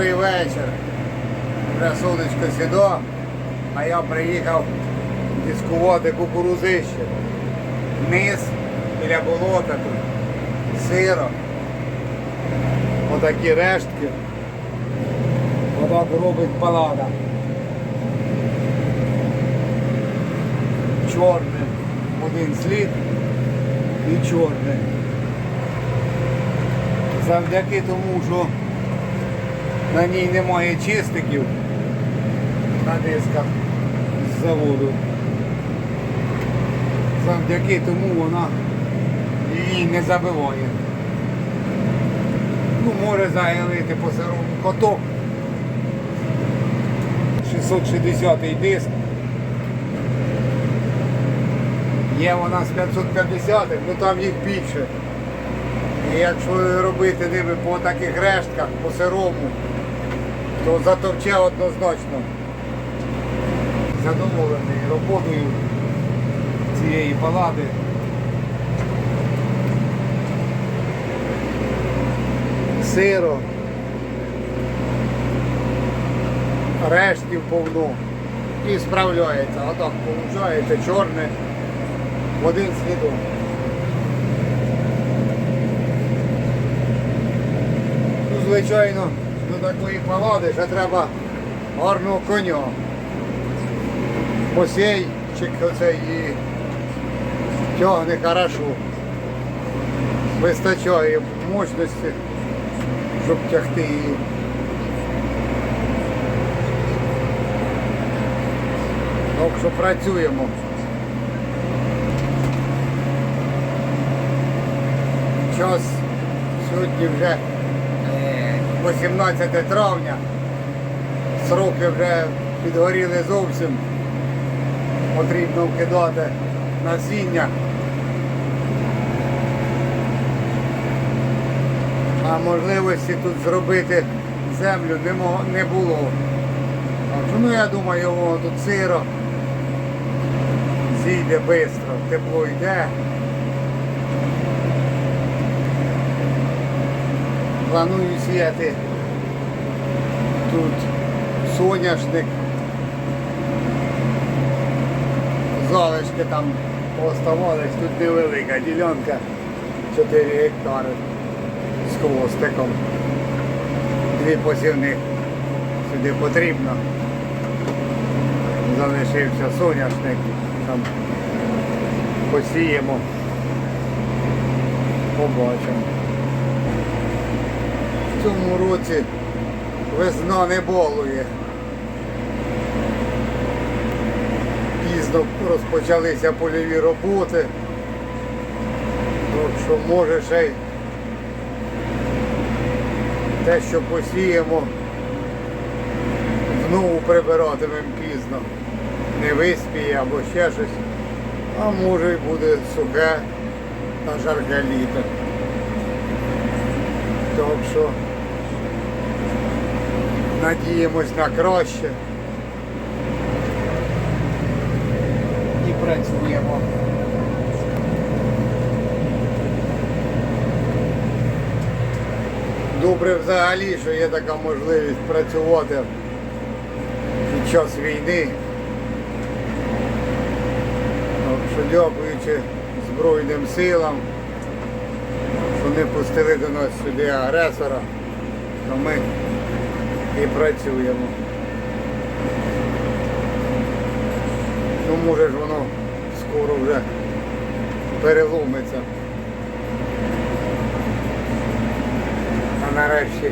Добрий вечір. Вже сідо, а я приїхав дискувати кукурузище. Низ біля болота тут. Сиро. Отакі рештки. Отак робить палада. Чорне. Один слід і чорне. Завдяки тому, що на ній немає чистиків на дисках з заводу. Завдяки тому вона її не забиває. Ну, може заявити по сирому коток. 660 диск. Є вона з 550, ну там їх більше. І якщо робити ними по таких рештках, по сирому, то затовче однозначно. Задоволений роботою цієї палади. Сиро. Рештків повно. І справляється. Отак виходить чорне в один слідок. Ну, звичайно, до такої палади ще треба гарного коня. Посейчик оцей і тягне хорошо. Вистачає мощності, щоб тягти її. Так що працюємо. Час сьогодні вже 18 травня. Сроки вже підгоріли зовсім. Потрібно вкидати насіння. А можливості тут зробити землю не, було. Ну я думаю, воно тут сиро. Зійде швидко, тепло йде. Планую сіяти тут соняшник. Залишки там пооставались, тут невелика ділянка, 4 гектари з хвостиком. Дві посівних сюди потрібно. Залишився соняшник, там посіємо, побачимо. В цьому році весна не балує. Пізно розпочалися польові роботи. Так що може ще й те, що посіємо, знову прибиратимемо пізно. Не виспіє або ще щось. А може й буде сухе та жарке літо. Так що надіємось на краще. І працюємо. Добре взагалі, що є така можливість працювати під час війни. Що дякуючи Збройним силам, що не пустили до нас сюди агресора, то ми і працюємо. Ну може ж воно скоро вже переломиться. А нарешті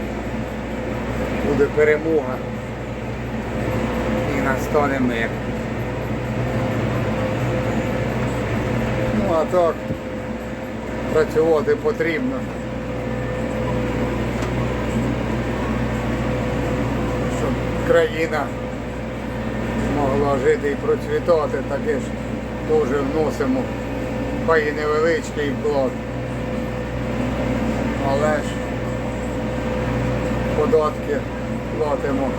буде перемога і настане мир. Ну а так працювати потрібно. Країна могла жити і процвітати, таке ж теж вносимо, хай і невеличкий вклад. Але ж податки платимо.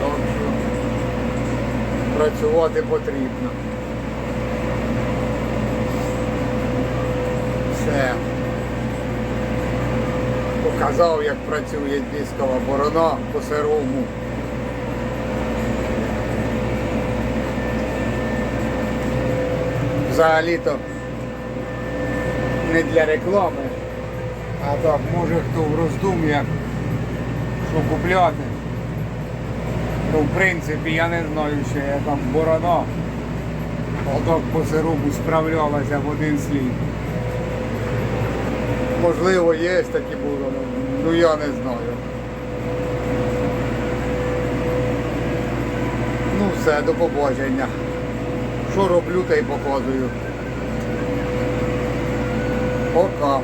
Так що працювати потрібно. Все. Показав, як працює дискова борона по сирому. Взагалі-то не для реклами, а так може хто в роздум'ях, що купляти. Ну, в принципі, я не знаю, що я там борона. Отак по сиропу справлялася в один слід. Можливо, є такі були, ну я не знаю. Ну все, до побачення. Що роблю, те й показую. Пока.